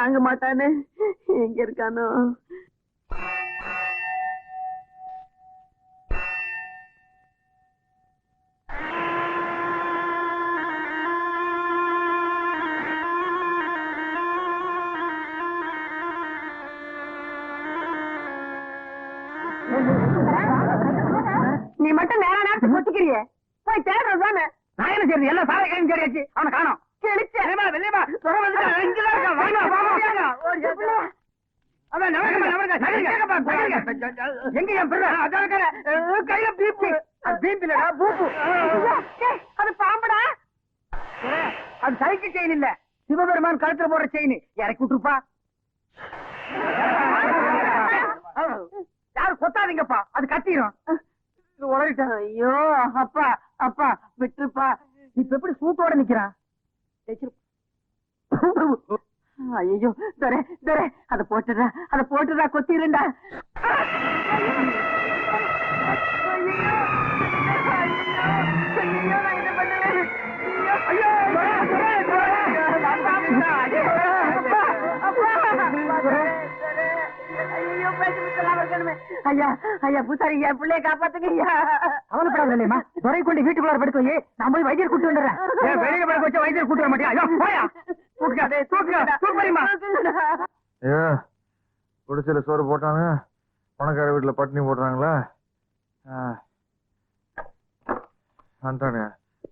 தாங்க மாட்டானே. எங்க இருக்கானோ. நீ மட்டும் நேர நேரத்துக்கு கொத்திக்கிறியே போய் தேடுறது தானே. நான் என்ன செய்யறது எல்லாம் சாரை கையும் தேடியாச்சு. அவனை காணோம். அது சைக்கிள் செயின் இல்ல. சிவபெருமான் கழுத்துல செயின். இறக்கி விட்டுருப்பா. யாரும் கொத்தாதீங்கப்பா அது கத்திரும் உடறிட்டேன் ஐயோ அப்பா அப்பா விட்டுருப்பா. இப்ப எப்படி சூட்டோட நிக்கிறான்? ஐயோ தரே தரே அதை போட்டுடுறா அதை போட்டுடுறா கொத்திடுறா கொத்திருண்டா ஐயா ஐயா பூசாரி பிள்ளைய காப்பாத்துங்க ஐயா கவலைப்படாத இல்லையம்மா துறை கொண்டு வீட்டுக்குள்ளார படுத்து நான் போய் வைத்தியர் கூட்டு வந்துடுறேன். வெளியில படுக்க வச்ச வைத்தியர் கூட்டு வர மாட்டியா? ஐயோ போயா. தூக்குங்க தூக்குமா சோறு போட்டாங்க பணக்கார வீட்டுல பட்டினி போடுறாங்களா. அந்தானே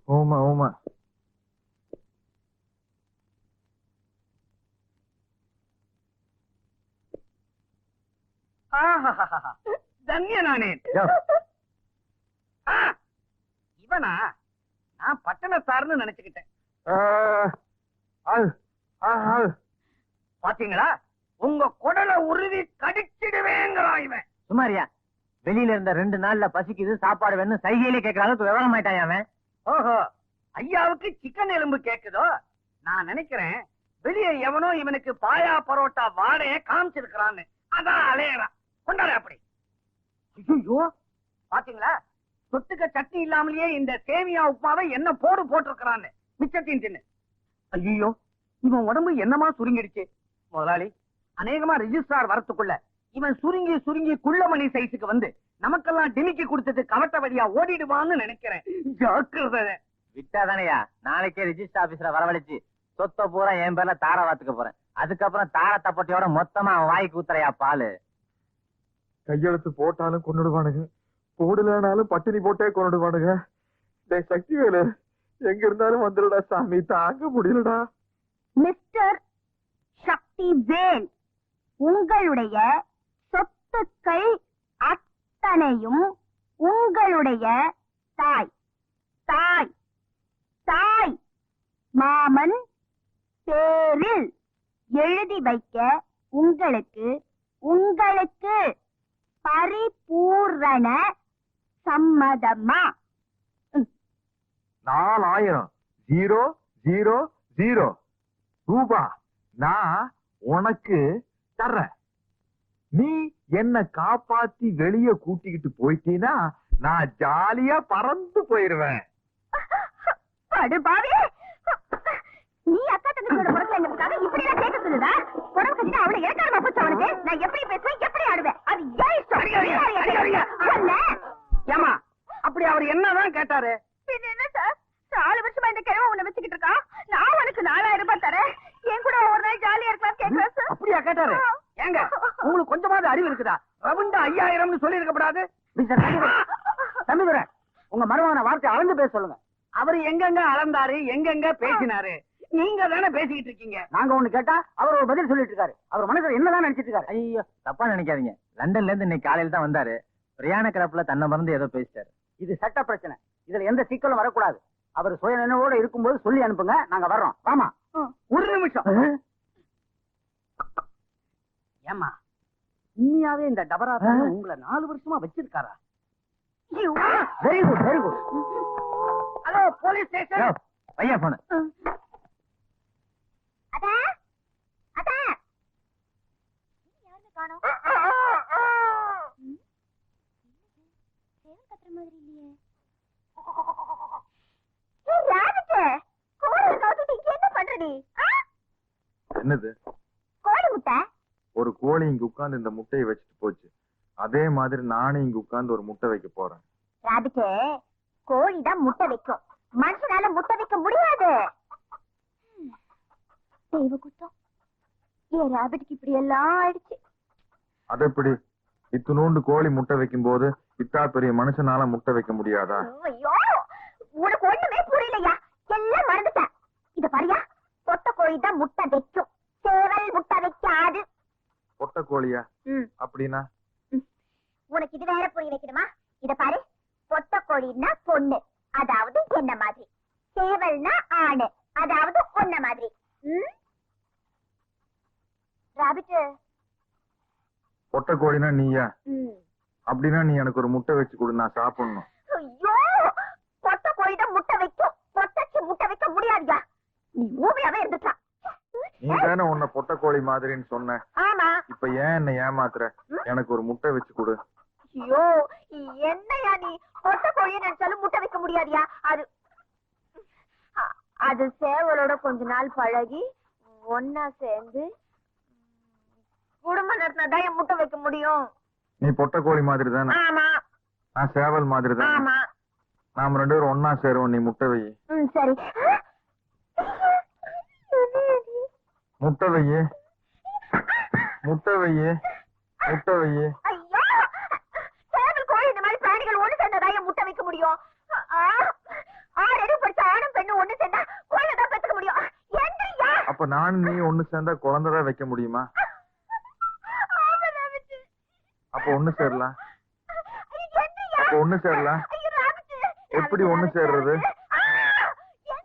ஊமா ஊமா. தன்ய நானே. யா, ஆ, இவனா? நான் பட்டணத்தார்னு நினைச்சுக்கிட்டேன். பாத்தீங்களா? உங்க குடலை உருவி கடிச்சிடுவேங்கிறான் இவன். சுமாரியா வெளியில இருந்த ரெண்டு நாள்ல பசிக்குது சாப்பாடு வேணும் சைகையிலே கேட்கற அளவுக்கு விவரம் ஆயிட்டான் அவன்? ஓஹோ ஐயாவுக்கு சிக்கன் எலும்பு கேக்குதோ? நான் நினைக்கிறேன் வெளியே எவனோ இவனுக்கு பாயா பரோட்டா வாடைய காமிச்சிருக்கிறான்னு. அதான் அலையறான். கொண்டாரு அப்படி. ஐயோ பாத்தீங்களா? சொத்துக்க சட்னி இல்லாமலேயே இந்த சேமியா உப்புமாவை என்ன போடு போட்டிருக்கிறான்னு மிச்சத்தின் தின்னு. ஐயோ இவன் உடம்பு என்னமா சுருங்கிடுச்சு? முதலாளி அநேகமா ரெஜிஸ்ட்ரார் வரத்துக்குள்ள இவன் சுருங்கி சுருங்கி குள்ளமணி சைஸுக்கு வந்து நமக்கெல்லாம் டிமிக்கி கொடுத்துட்டு கவட்ட வழியா ஓடிடுவான்னு நினைக்கிறேன். ஜாக்கிரதை. விட்டாதானயா? நாளைக்கே ரிஜிஸ்டர் ஆபீஸ்ல வரவழைச்சு சொத்தை பூரா என் பேர்ல தார வாத்துக்க போறேன். அதுக்கப்புறம் தார தப்பட்டியோட மொத்தமா வாய்க்கு ஊத்துறையா பாலு? கையெழுத்து போட்டாலும் கொண்டுடுவானுங்க போடலனாலும் பட்டினி போட்டே கொண்டுடுவானுங்க டேய் சக்தி வேலு எங்க இருந்தாலும் வந்துடுடா சாமி. தாங்க முடியலடா. மிஸ்டர் சக்தி வேல் உங்களுடைய சொத்துக்கள் அத்தனையும் உங்களுடைய தாய் தாய் தாய் மாமன் பேரில் எழுதி வைக்க உங்களுக்கு உங்களுக்கு பரிபூரண சம்மதமா? நாலாயிரம். Zero zero zero. ரூபா நான் உனக்கு தர்றேன். நீ என்ன காப்பாத்தி வெளிய கூட்டிக்கிட்டு போயிட்டீனா நான் ஜாலியா பறந்து போயிருவேன். படுபாவி நீ அக்கா தங்கச்சியோட பிறக்கலங்கிறதுக்காக இப்படி எல்லாம் கேட்க சொல்லுதா? புடவை கட்டிட்டு அவளை இறக்காரமா போச்சு அவனுக்கு நான் எப்படி பேசுவேன் எப்படி ஆடுவேன்? அது ஏன் இஷ்டம். ஏமா அப்படி அவர் என்னதான் கேட்டாரு? என்ன சார்? நாலு வருஷமா இந்த கிழமை உன்னை வச்சுக்கிட்டு இருக்கான். நான் உனக்கு நாலாயிரம் ரூபாய் தரேன். என் கூட ஒரு நாள் ஜாலியா இருக்கலாம் கேட்கிறேன் சார்? அப்படியா கேட்டாரு? ஏங்க உங்களுக்கு கொஞ்சமாவது அறிவு இருக்குதா? ரவுண்டா ஐயாயிரம்னு சொல்லி இருக்கப்படாது தம்பிதுரை உங்க மருமகன வார்த்தை அளந்து பேச சொல்லுங்க. அவரு எங்கெங்க அளந்தாரு எங்கெங்க பேசினாரு? நீங்க தானே பேசிக்கிட்டு இருக்கீங்க? நாங்க ஒண்ணு கேட்டா அவர் ஒரு பதில் சொல்லிட்டு இருக்காரு. அவர் மனசுல என்னதான் நினைச்சிட்டு இருக்காரு? ஐயோ தப்பா நினைக்காதீங்க. லண்டன்ல இருந்து இன்னைக்கு காலையில தான் வந்தாரு. பிரியாண கிளப்ல தன்னை மறந்து ஏதோ பேசிட்டாரு. இது சட்ட பிரச்சனை. இதுல எந்த சிக்கலும் வரக்கூடாது. அவர் சுய நினைவோட இருக்கும்போது சொல்லி அனுப்புங்க. நாங்க வர்றோம். வாமா. ஒரு நிமிஷம். ஏமா உண்மையாவே இந்த டபரா உங்களை நாலு வருஷமா வச்சிருக்காரா? Very good very good hello police station. யோ, பையா போன யாருமே காணோம்? என்னது? சேவல் கத்துற மாதிரி இல்லையே. கோழி முட்டை? ஒரு கோழி இங்க உட்கார்ந்து இந்த முட்டையை வச்சுட்டு போச்சு. அதே மாதிரி நானும் இங்க உட்கார்ந்து ஒரு முட்டை வைக்க போறேன். ராபிட்டு கோழி தான் முட்டை வைக்கும். மனுஷனால முட்டை வைக்க முடியாது. தெய்வ குத்தம். ராபிட்டுக்கு இப்படி எல்லாம் ஆயிடுச்சு. அது எப்படி? இத்தினூண்டு கோழி முட்டை வைக்கும் போது இத்தா பெரிய மனுஷனால முட்டை வைக்க முடியாதா? ஐயோ உனக்கு ஒண்ணுமே புரியலையா? எல்லாம் மறந்துட்டேன். இத பாரியா பொட்ட கோழி தான் முட்டை வைக்கும். சேவல் முட்டை வைக்காது. பொட்டை கோழியா? ம். அப்படின்னா? உனக்கு இது வேற புரிய வைக்கணுமா? இத பாரு பொட்ட கோழின்னா பொண்ணு அதாவது என்ன மாதிரி? சேவல்னா ஆணு அதாவது உன்ன மாதிரி. ம்? ராபிட்டு. பொட்டை கோழினா நீயா. அப்படின்னா நீ எனக்கு ஒரு முட்டை வச்சு கொடு நான் சாப்பிடணும். ஐயோ! பொட்ட கோழி தான் முட்டை வைக்கும் பொட்டச்சி முட்டை வைக்க முடியாதுயா? நீ ஊமையாவே இருந்துட்டான் நீ தானே உன்னை பொட்டை கோழி மாதிரின்னு சொன்ன. ஆமா. இப்ப ஏன் என்ன ஏமாத்துற? எனக்கு ஒரு முட்டை வச்சு கொடு. ஐயோ! என்னையா நீ? பொட்ட கோழியை நினைச்சாலும் முட்டை வைக்க முடியாதியா? அது சேவலோட கொஞ்ச நாள் பழகி ஒன்னா சேர்ந்து குடும்பம் நடத்தினாதான் என் முட்டை வைக்க முடியும். நீ பொட்டை கோழி மாதிரி தானே ஆமா. நான் சேவல் மாதிரி தானே ஆமா. நாம ரெண்டு பேரும் ஒன்னா சேருவோம் நீ முட்டை வை. ம் சரி. முட்டை வையு முட்டை வையு முட்டை ஐயோ! சேவல் கோழி இந்த மாதிரி பிராணிகள் ஒண்ணு சேர்ந்ததா என் முட்டை வைக்க முடியும். ஆ, ஆறு அடி படிச்ச ஆணும் பெண்ணும் ஒண்ணு சேர்ந்தா குழந்தை தான் பெத்துக்க முடியும். அப்ப நானும் நீ ஒண்ணு சேர்ந்தா குழந்தைதான் வைக்க முடியுமா? அப்ப ஒண்ணு சேரலாம்? அப்ப ஒண்ணு சேரலாம். எப்படி ஒண்ணு சேர்றது?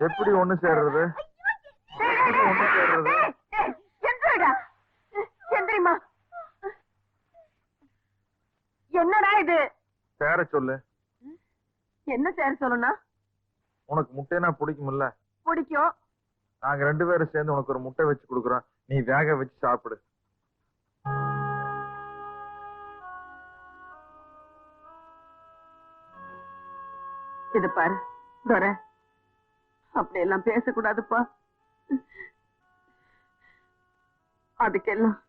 எப்படி ஒண்ணு சேர்றது? எப்படி ஒண்ணு சேர்றது. என்னடா இது? சேர சொல்லு. என்ன சேர சொல்லணும் உனக்கு முட்டைனா பிடிக்கும்ல? பிடிக்கும். நாங்க ரெண்டு பேரும் சேர்ந்து உனக்கு ஒரு முட்டை வச்சு கொடுக்குறோம். நீ வேக வச்சு சாப்பிடு. இது பாரு துரை அப்படி எல்லாம் பேசக்கூடாதுப்பா. அதுக்கெல்லாம்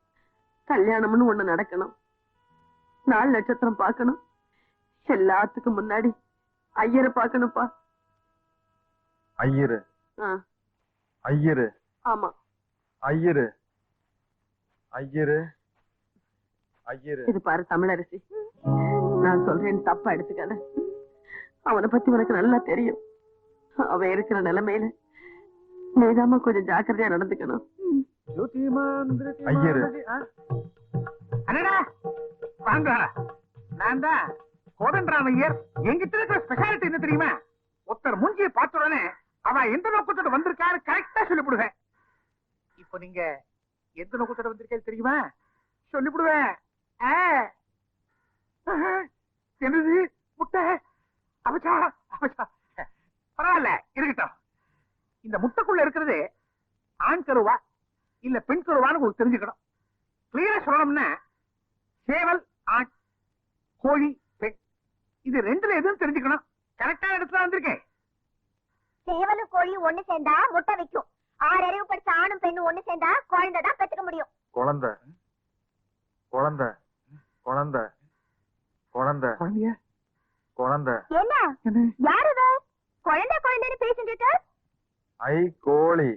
கல்யாணம்னு ஒண்ணு நடக்கணும். நாலு நட்சத்திரம் பார்க்கணும். எல்லாத்துக்கும் முன்னாடி ஐயரை பார்க்கணும்ப்பா. ஐயரு. ஐயரு. ஆமா. ஐயரு. ஐயரு. ஐயரு. இது பாரு தமிழரசி. நான் சொல்றேன் தப்பா எடுத்துக்காத. அவனை பத்தி உனக்கு நல்லா தெரியும். அவன் இருக்கிற நிலைமையில நீதாம்மா கொஞ்சம் ஜாக்கிரதையா நடந்துக்கணும். ஐயரு. அடடா! வாங்க. நான் தான் கோதண்டராமையர். எங்கிட்ட இருக்கிற ஸ்பெஷாலிட்டி என்ன தெரியுமா? ஒருத்தர் மூஞ்சியை பார்த்த உடனே அவன் எந்த நோக்கத்தோட வந்திருக்காரு கரெக்டா சொல்லிவிடுவேன். இப்போ நீங்க எந்த நோக்கத்தோட வந்திருக்கேன்னு தெரியுமா? சொல்லிவிடுவேன். என்னது? முட்டை? அவச்சா அவச்சா பரவாயில்ல இருக்கட்டும். இந்த முட்டைக்குள்ள இருக்கிறது ஆண் கருவா இல்ல பெண் கருவான்னு உங்களுக்கு தெரிஞ்சுக்கணும். கிளியரா சொல்லணும்னா சேவல் ஆண் கோழி பெண். இது ரெண்டுல எதுவும் தெரிஞ்சுக்கணும். கரெக்டான இடத்துல வந்திருக்கேன். சேவலும் கோழியும் ஒண்ணு சேர்ந்தா முட்டை வைக்கும் ஆறு அறிவு படிச்ச ஆணும் பெண்ணும் ஒண்ணு சேர்ந்தா குழந்தை தான் பெத்துக்க முடியும். குழந்தை. குழந்தை. குழந்தை. குழந்தை. குழந்தைய? குழந்தை. என்ன? யாரு இது குழந்தை குழந்தைன்னு பேசிட்டு? ஐ கோழி?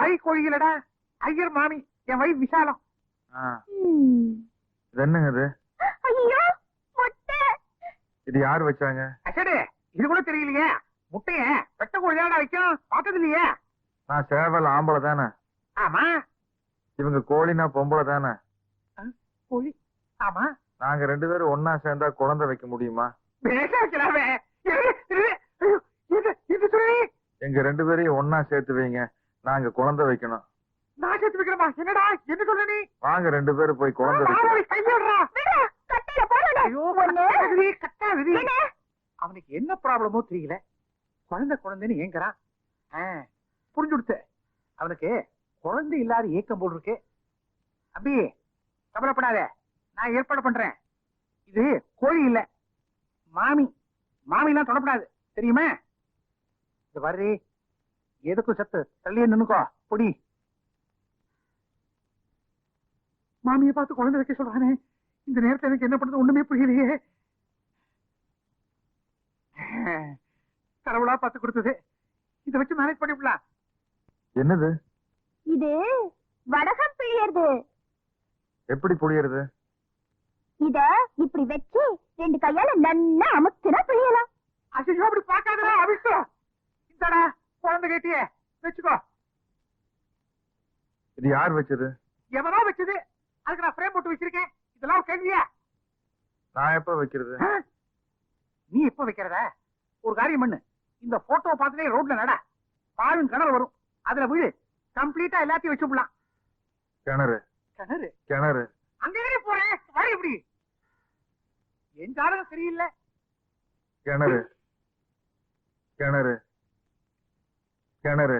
ஐ கோழிகளடா. ஐயர் மாமி என் வயிறு விசாலம். ஆ, இது என்னங்க இது? ஐயோ முட்டை. இது யார் வச்சாங்க? அசடு இது கூட தெரியலையே. முட்டைய வெட்ட கோழி தான் வைக்கும் பார்த்தது இல்லையே. நான் சேவல் ஆம்பளை தானே. ஆமா. இவங்க கோழினா பொம்பளை தானே. கோழி. ஆமா. நாங்க ரெண்டு பேரும் ஒன்னா சேர்ந்தா குழந்தை வைக்க முடியுமா? பேசாச்சலாவே இது சொல்லி எங்க ரெண்டு பேரையும் ஒன்னா சேர்த்து வைங்க. நாங்க குழந்தை வைக்கணும். நான் சேர்த்து வைக்கிறமா என்னடா என்ன சொல்ல நீ? வாங்க ரெண்டு பேரும் போய் குழந்தை? அவனுக்கு என்ன ப்ராப்ளமோ தெரியல. குழந்தை குழந்தைன்னு ஏங்குறான் ஆ, புரிஞ்சு கொடுத்து அவனுக்கு குழந்தை இல்லாத ஏக்கம் போல் இருக்கு. அம்பி கவலைப்படாத. நான் ஏற்பாடு பண்றேன். இது கோழி இல்ல. மாமி. மாமிலாம் தொடப்படாது. தெரியுமா? இது வர்றி. எதுக்கும் சத்து? தள்ளியே நின்னுக்கோ. பொடி. மாமியை பார்த்து குழந்தை வைக்க சொல்றானே. இந்த நேரத்துல எனக்கு என்ன பண்றது? ஒண்ணுமே புரியலையே. கடவுளா பார்த்து கொடுத்தது. இதை வச்சு மேனேஜ் பண்ணிவிடலாம் என்னது? இது வடகம் பிழியறது. எப்படி புளியறது இத இப்படி வச்சு ரெண்டு கையால நல்லா அமுத்துனா பிழியலாம். அசிங்க அப்படி பார்க்காதடா அபிஷோ இந்தடா குழந்தை கேட்டியே வச்சுக்கோ. இது யார் வச்சது? எவனோ வச்சது. அதுக்கு நான் ஃப்ரேம் போட்டு வச்சிருக்கேன். இதெல்லாம் கேள்வியா நான் எப்ப வைக்கிறது? நீ எப்ப வைக்கிறத? ஒரு காரியம் பண்ணு. இந்த போட்டோ பார்த்துட்டே ரோட்ல நட. பாலும் கிணறு வரும். அதுல விழு. கம்ப்ளீட்டா எல்லாத்தையும் வச்சு விடலாம். கிணறு. கிணறு? கிணறு. அங்க எங்க போறேன் வர இப்படி. என் ஜாதகம் சரியில்லை. கிணறு. கிணறு. கிணறு.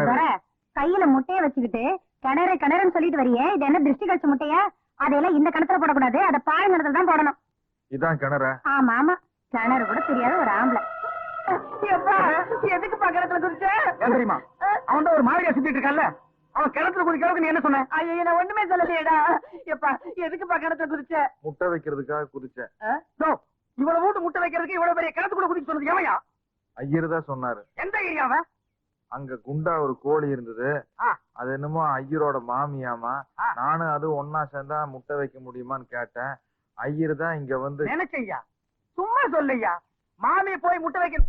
துரை, கையில முட்டைய வச்சுக்கிட்டு கிணறு கிணறுன்னு சொல்லிட்டு வரியே. இது என்ன திருஷ்டி கழிச்ச முட்டையா? அதையெல்லாம் இந்த கணத்துல போடக்கூடாது. அதை பாருங்கிறதுல தான் போடணும். இதான் கிணறா? ஆமா ஆமா. கிணறு கூட தெரியாத ஒரு ஆம்பளை. எதுக்கு பக்கத்துல குதிச்ச? தெரியுமா? அவன் ஒரு மாதிரியா சுத்திட்டு இருக்கான்ல. அவன் கிணத்துல குதிக்கிறதுக்கு நீ என்ன சொன்ன? ஐயோ நான் ஒண்ணுமே சொல்லலையேடா. எப்பா எதுக்குப்பா கிணத்துல குதிச்ச முட்டை வைக்கிறதுக்காக குதிச்சேன் டோ, இவ்வளவு மூட்டு முட்டை வைக்கிறதுக்கு இவ்வளவு பெரிய கிணத்துக்குள்ள குதிக்க சொன்னது எவையா? ஐயர் தான் சொன்னாரு. எந்த ஏரியாவ? அங்க குண்டா ஒரு கோழி இருந்தது. அது என்னமோ ஐயரோட மாமியாமா. நானும் அது ஒன்னா சேர்ந்தா முட்டை வைக்க முடியுமான்னு கேட்டேன். ஐயர் தான் இங்க வந்து நினைச்சையா சும்மா சொல்லையா? மாமி போய் முட்டை வைக்க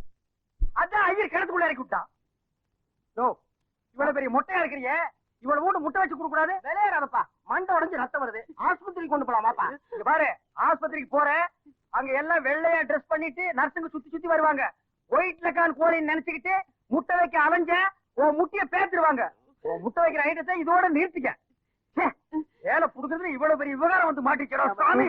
அதான் ஐயர் கிணத்துக்குள்ள இறக்கி விட்டான். இவ்வளவு பெரிய முட்டையா இருக்கிறியே? இவ்வளவு மூணு முட்டை வச்சு கொடுக்க கூடாது விளையாடாதப்பா. மண்டை உடைஞ்சு ரத்தம் வருது. ஆஸ்பத்திரிக்கு கொண்டு போலாமாப்பா. இங்க பாரு ஆஸ்பத்திரிக்கு போறேன். அங்க எல்லாம் வெள்ளையா ட்ரெஸ் பண்ணிட்டு நர்ஸுங்க சுத்தி சுத்தி வருவாங்க. ஒயிட் லக்கான் கோழின்னு நினைச்சுக்கிட்டு முட்டை வைக்க அலைஞ்ச உன் முட்டைய பேத்துருவாங்க. உன் முட்டை வைக்கிற ஐட்டத்தை இதோட நிறுத்திக்க. வேலை புடுக்கிறதுல இவ்வளவு பெரிய விவகாரம் வந்து மாட்டிக்கிறோம் சாமி.